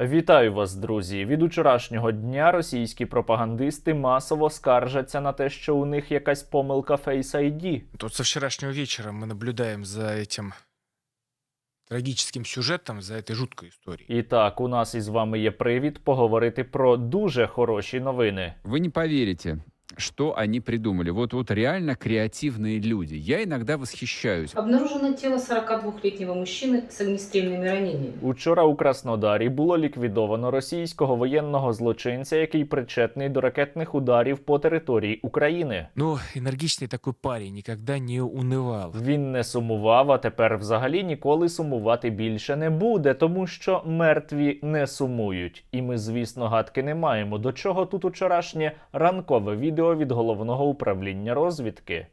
Вітаю вас, друзі! Від учорашнього дня російські пропагандисти масово скаржаться на те, що у них якась помилка Face ID. Вот со вчерашнего вечера мы наблюдаем за этим трагическим сюжетом, за этой жуткой историей. І так, у нас із вами є привід поговорити про дуже хороші новини. Вы не поверите, что они придумали. Вот, вот реально креативные люди. Я иногда восхищаюсь. Обнаружено тело 42-летнего мужчины с огнестрельными ранениями. Учора у Краснодарі було ліквідовано російського воєнного злочинця, який причетний до ракетних ударів по території України. Но энергичный такой парень никогда не унывал. Він не сумував, а тепер взагалі ніколи сумувати більше не буде, тому що мертві не сумують. І ми, звісно, гадки не маємо. До чого тут учорашнє ранкове відео від головного управління розвідки.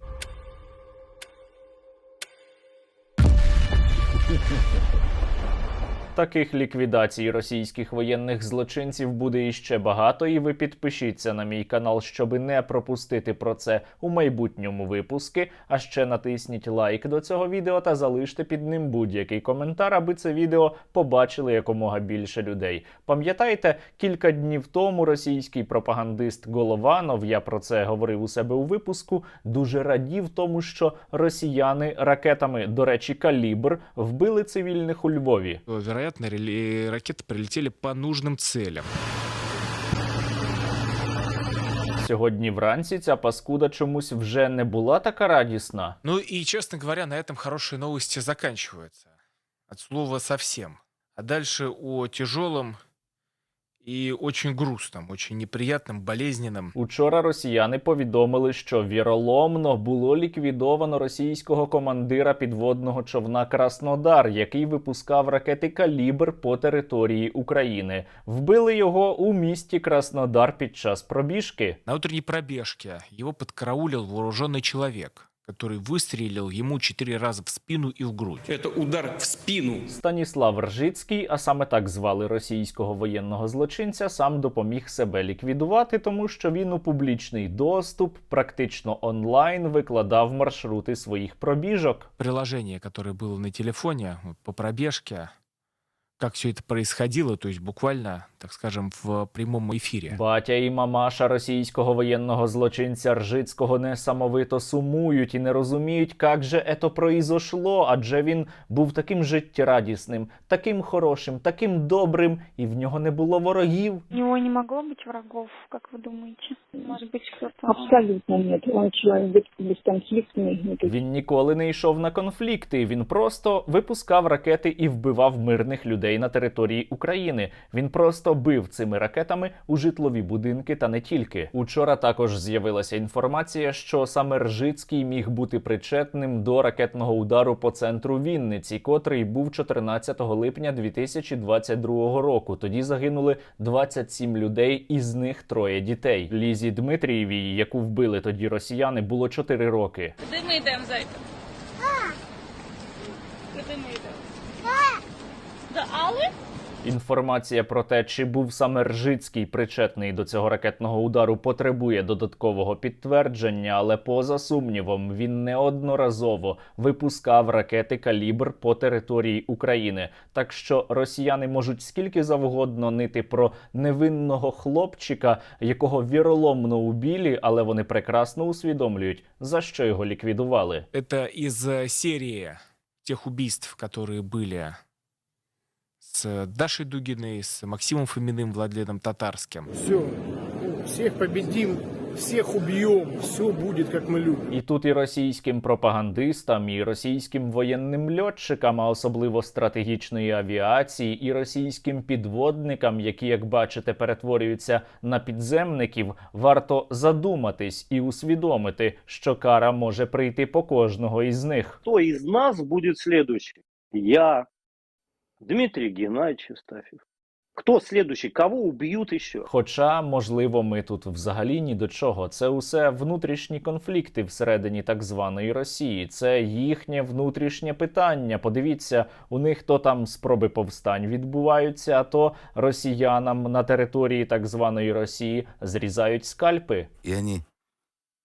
Таких ліквідацій російських воєнних злочинців буде іще багато, і ви підпишіться на мій канал, щоби не пропустити про це у майбутньому випуски. А ще натисніть лайк до цього відео та залиште під ним будь-який коментар, аби це відео побачили якомога більше людей. Пам'ятаєте, кілька днів тому російський пропагандист Голованов, я про це говорив у себе у випуску, дуже радів тому, що росіяни ракетами, до речі, калібр вбили цивільних у Львові. Вероятно, рели- ракеты прилетели по нужным целям. Сьогодні вранці ця паскуда чомусь вже не була така радісна. Ну и, честно говоря, на этом хорошие новости заканчиваются. От слова совсем. А дальше о тяжелом и очень грустном, очень неприятном, болезненном. Учора росіяни повідомили, що віроломно було ліквідовано російського командира підводного човна Краснодар, який випускав ракети Калібр по території України. Вбили його у місті Краснодар під час пробіжки. На утренней пробежке его подкараулил вооруженный человек, который выстрелил ему четыре раза в спину и в грудь. Это удар в спину. Станіслав Ржицький, а саме так звали російського воєнного злочинця, сам допоміг себе ліквідувати, тому що він у публічний доступ, практично онлайн, викладав маршрути своїх пробіжок. Приложение, которое было на телефоне вот, по пробежке, как все это происходило, то есть буквально, так скажем, в прямом эфире. Батя і мамаша російського воєнного злочинця Ржицького несамовито сумують і не розуміють, як же ето произошло, адже він був таким життєрадісним, таким хорошим, таким добрим, і в нього не було ворогів. У него не могло быть врагов, как вы думаете? Может быть, кто-то... Абсолютно нет. Он человек бесконфликтный. Ну, то есть Він ніколи не йшов на конфлікти. Він просто випускав ракети і вбивав мирних людей на території України. Він просто бив цими ракетами у житлові будинки та не тільки. Учора також з'явилася інформація, що саме Ржицький міг бути причетним до ракетного удару по центру Вінниці, котрий був 14 липня 2022 року. Тоді загинули 27 людей, із них троє дітей. Лізі Дмитрієвій, яку вбили тоді росіяни, було 4 роки. Куди ми йдемо, зайка? Куди ми йдемо? До Алли? Інформація про те, чи був саме Ржицький причетний до цього ракетного удару, потребує додаткового підтвердження, але поза сумнівом він неодноразово випускав ракети калібр по території України. Так що росіяни можуть скільки завгодно нити про невинного хлопчика, якого віроломно убілі, але вони прекрасно усвідомлюють, за що його ліквідували. Это из э, серии тех убийств, которые были с Дашей Дугиной, с Максимом Фоминым, Владленом Татарским. Все, всех победим, всех убьем, все будет как мы любим. І тут і російським пропагандистам, і російським воєнним льотчикам, а особливо стратегічної авіації, і російським підводникам, які, як бачите, перетворюються на підземників, варто задуматись і усвідомити, що кара може прийти по кожного із них. кто из нас будет следующий? Я, Дмитрий Геннадьевич Астафьев. Кто следующий? Кого убьют еще? Хоча, можливо, ми тут взагалі ні до чого. Це усе внутрішні конфлікти всередині так званої Росії. Це їхнє внутрішнє питання. Подивіться, у них то там спроби повстань відбуваються, а то росіянам на території так званої Росії зрізають скальпи. И они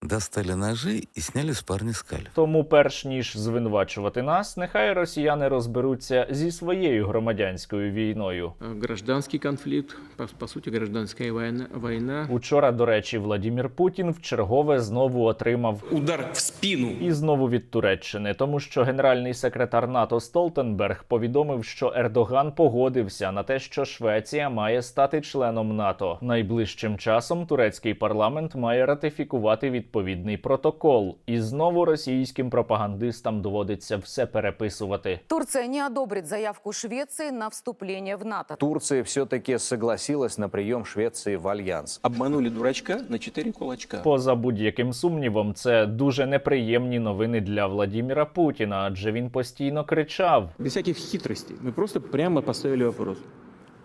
достали ножи и сняли с парня скальп. Тому, перш ніж звинувачувати нас, нехай росіяни розберуться зі своєю громадянською війною. Гражданский конфликт, по, по сути, гражданская война. война. Учора, до речі, Владімір Путін вчергове знову отримав Удар в спину. і знову від Туреччини, тому що генеральний секретар НАТО Столтенберг повідомив, що Ердоган погодився на те, що Швеція має стати членом НАТО. Найближчим часом турецький парламент має ратифікувати відповідний протокол, і знову російським пропагандистам доводиться все переписувати. Турция не одобрит заявку Швеции на вступление в НАТО. Турция все-таки согласилась на прием Швеции в альянс. Обманули дурачка на четыре кулачка. Поза будь-яким сумнівом, це дуже неприємні новини для Владіміра Путіна, адже він постійно кричав. Без всяких хитростей. Мы просто прямо поставили вопрос,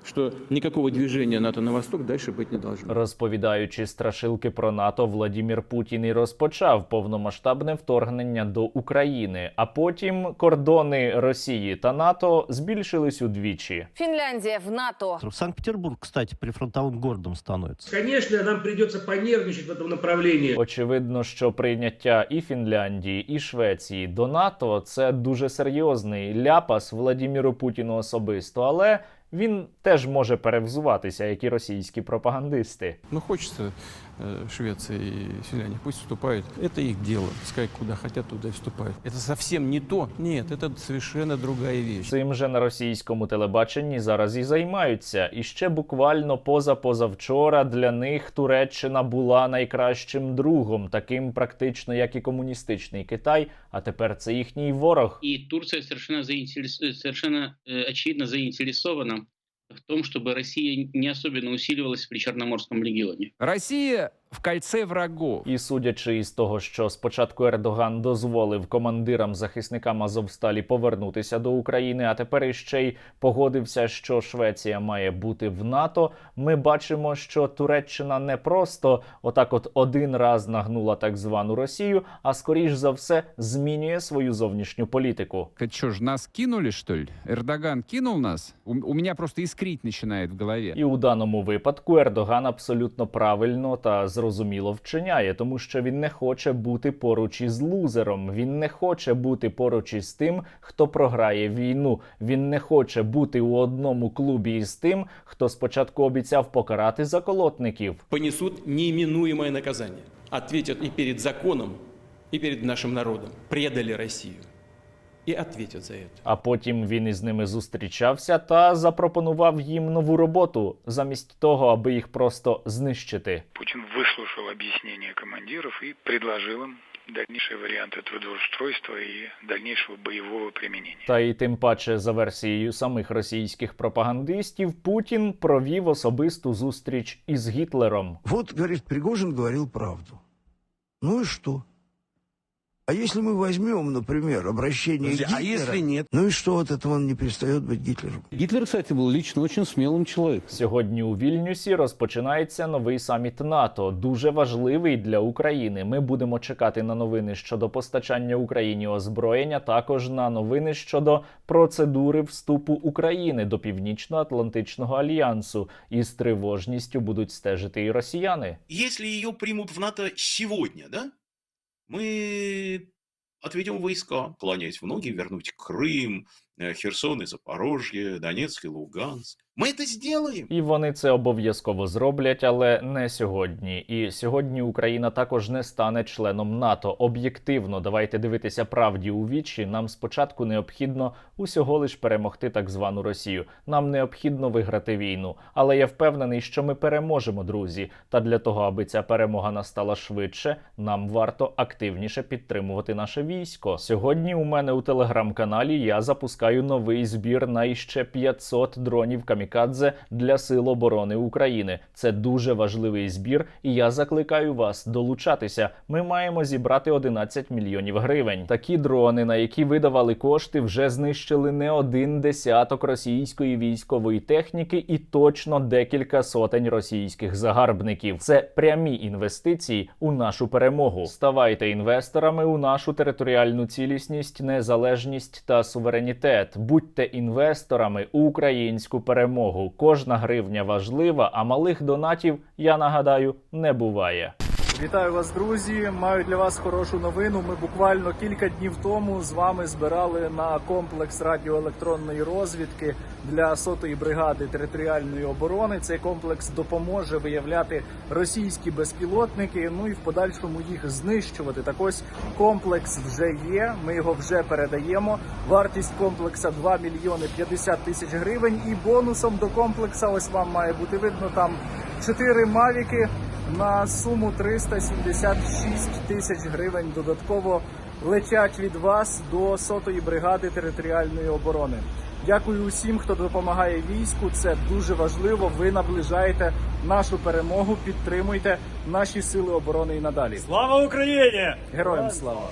что никакого движения НАТО на восток дальше быть не должно. Розповідаючи страшилки про НАТО, Владімір Путін і розпочав повномасштабне вторгнення до України. А потім кордони Росії та НАТО збільшились удвічі. Финляндия в НАТО. Санкт-Петербург, кстати, прифронтовым городом становится. Конечно, нам придется понервничать в этом направлении. Очевидно, що прийняття і Фінляндії, і Швеції до НАТО це дуже серйозний ляпас Владіміру Путіну особисто, але він теж може перевзуватися, як і російські пропагандисти. Ну, хочется э, Швеция и Финляндия, пусть вступают. Это их дело. Пускай куда хотят, туда и вступают. Это совсем не то. Нет, это совершенно другая вещь. Цим же на російському телебаченні зараз і займаються. І ще буквально поза позавчора для них Туреччина була найкращим другом, таким практично як і комуністичний Китай. А тепер це їхній ворог. И Турция совершенно, заинтерес- совершенно э, очевидно заинтересована в том, чтобы Россия не особенно усиливалась при Черноморском регионе. Россия в кольце врагов. І судячи із того, що спочатку Ердоган дозволив командирам захисникам Азовсталі повернутися до України, а тепер іще й погодився, що Швеція має бути в НАТО. Ми бачимо, що Туреччина не просто отак, от один раз нагнула так звану Росію, а скоріш за все змінює свою зовнішню політику. Что ж, нас кинули, что ли? Эрдоган кинул нас? У, у меня просто искрить начинает в голове. І у даному випадку Ердоган абсолютно правильно та зрозуміло вчиняє, тому що він не хоче бути поруч із лузером. Він не хоче бути поруч із тим, хто програє війну. Він не хоче бути у одному клубі із тим, хто спочатку обіцяв покарати заколотників. Понесут неименуемое наказание. Ответят и перед законом, и перед нашим народом. Предали Россию И ответят за это. А потім він із ними зустрічався та запропонував їм нову роботу, замість того, аби їх просто знищити. Путин выслушал объяснения командиров и предложил им дальнейшие варианты трудоустройства и дальнейшего боевого применения. Та й тим паче, за версією самих російських пропагандистів, Путін провів особисту зустріч із Гітлером. Вот, говорит, Пригожин говорил правду. Ну и что? А если мы возьмем, например, обращение Подожди, а Гитлера, если нет? ну и что от этого он не перестает быть Гитлером? Гитлер, кстати, был лично очень смелым человеком. Сьогодні у Вільнюсі розпочинається новий саміт НАТО, дуже важливий для України. Ми будемо чекати на новини щодо постачання Україні озброєння, також на новини щодо процедури вступу України до Північно-Атлантичного альянсу. І з тривожністю будуть стежити і росіяни. Если ее примут в НАТО сегодня, да, мы отведем войска, кланяясь в ноги, вернуть Крым, э, Херсон и Запорожье, Донецк и Луганск. Мы это сделаем. І вони це обов'язково зроблять, але не сьогодні. І сьогодні Україна також не стане членом НАТО. Об'єктивно, давайте дивитися правді у вічі. Нам спочатку необхідно усього лиш перемогти так звану Росію. Нам необхідно виграти війну. Але я впевнений, що ми переможемо, друзі. Та для того, аби ця перемога настала швидше, нам варто активніше підтримувати наше військо. Сьогодні у мене у телеграм-каналі я запускаю новий збір на іще 500 дронів камікадзе для сил оборони України. Це дуже важливий збір, і я закликаю вас долучатися. Ми маємо зібрати 11 мільйонів гривень. Такі дрони, на які видавали кошти, вже знищили не один десяток російської військової техніки і точно декілька сотень російських загарбників. Це прямі інвестиції у нашу перемогу. Ставайте інвесторами у нашу територіальну цілісність, незалежність та суверенітет. Будьте інвесторами у українську перемогу. Кожна гривня важлива, а малих донатів, я нагадаю, не буває. Вітаю вас, друзі! Маю для вас хорошу новину. Ми буквально кілька днів тому з вами збирали на комплекс радіоелектронної розвідки для сотої бригади територіальної оборони. Цей комплекс допоможе виявляти російські безпілотники. Ну і в подальшому їх знищувати. Так ось комплекс вже є. Ми його вже передаємо. Вартість комплекса 2 мільйони 50 тисяч гривень. І бонусом до комплекса, ось вам має бути видно там 4 мавіки на суму 376 тисяч гривень додатково летять від вас до сотої бригади територіальної оборони. Дякую усім, хто допомагає війську. Це дуже важливо. Ви наближаєте нашу перемогу. Підтримуйте наші сили оборони і надалі. Слава Україні! Героям слава!